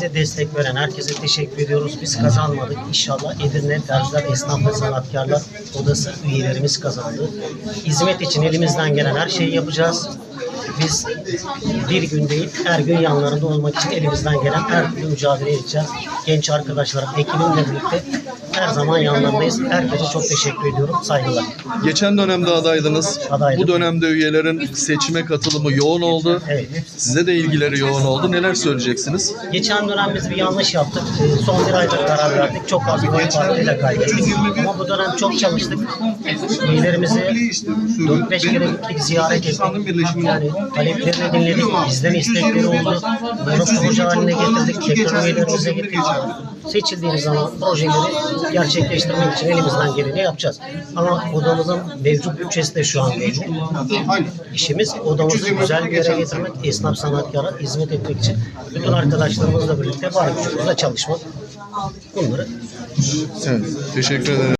bize destek veren herkese teşekkür ediyoruz. Biz kazanmadık. İnşallah Edirne Terziler Esnaf ve Sanatkarlar Odası üyelerimiz kazandı. Hizmet için elimizden gelen her şeyi yapacağız. Biz bir gün değil, her gün yanlarında olmak için elimizden gelen her türlü mücadele edeceğiz. Genç arkadaşlarım, ekibimle birlikte her zaman yanlarındayız. Herkese çok teşekkür ediyorum. Saygılar. Geçen dönemde adaydınız. Adaydım. Bu dönemde üyelerin seçime katılımı yoğun oldu. Evet. Size de ilgileri yoğun oldu. Neler söyleyeceksiniz? Geçen dönem biz bir yanlış yaptık. Ee, Son bir aydır karar verdik. Çok az bir oy farkıyla kaybettik. Ama bu dönem çok çalıştık. Üyelerimizi 4-5 kere gittik, ziyaret ettik. Yani taleplerini dinledik. Bizden istekleri oldu. Bunu proje haline getirdik. Tekrar üyelerimize gittik. Seçildiğimiz zaman projeleri gerçekleştirmek için elimizden geleni yapacağız. Ama odamızın mevcut bütçesi de şu an mevcut. İşimiz odamızı güzel bir yere getirmek, esnaf sanatkara hizmet etmek için bütün arkadaşlarımızla birlikte var gücümüzle çalışmak. Bunları Evet. Teşekkür ederim.